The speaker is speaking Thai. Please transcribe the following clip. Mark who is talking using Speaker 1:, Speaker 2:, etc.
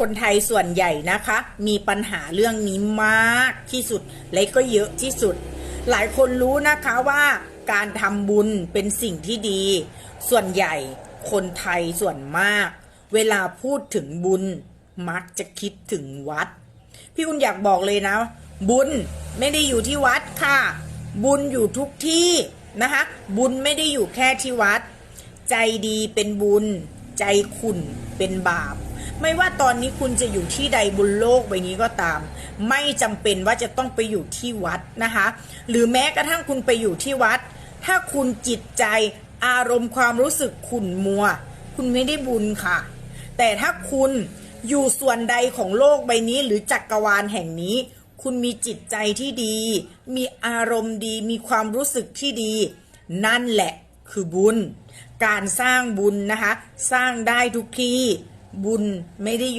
Speaker 1: คนไทยส่วนใหญ่นะคะ มีปัญหาเรื่องนี้มากที่สุด และก็เยอะที่สุด หลายคนรู้นะคะว่าการทำบุญเป็นสิ่งที่ดี ส่วนใหญ่คนไทยส่วนมาก เวลาพูดถึงบุญ มักจะคิดถึงวัด พี่คุณอยากบอกเลยนะ บุญไม่ได้อยู่ที่วัดค่ะ บุญอยู่ทุกที่นะคะ บุญไม่ได้อยู่แค่ที่วัด ใจดีเป็นบุญ ใจขุ่นเป็นบาป ไม่ว่าตอนนี้คุณจะอยู่ที่ใดบนโลกใบนี้ก็ตาม ไม่จำเป็นว่าจะต้องไปอยู่ที่วัดนะคะ หรือแม้กระทั่งคุณไปอยู่ที่วัด ถ้าคุณจิตใจอารมณ์ความรู้สึกขุ่นมัว คุณไม่ได้บุญค่ะ แต่ถ้าคุณอยู่ส่วนใดของโลกใบนี้หรือจักรวาลแห่งนี้ คุณมีจิตใจที่ดี มีอารมณ์ดี มีความรู้สึกที่ดี นั่นแหละคือบุญ การสร้างบุญนะคะ สร้างได้ทุกที่ บุญไม่ได้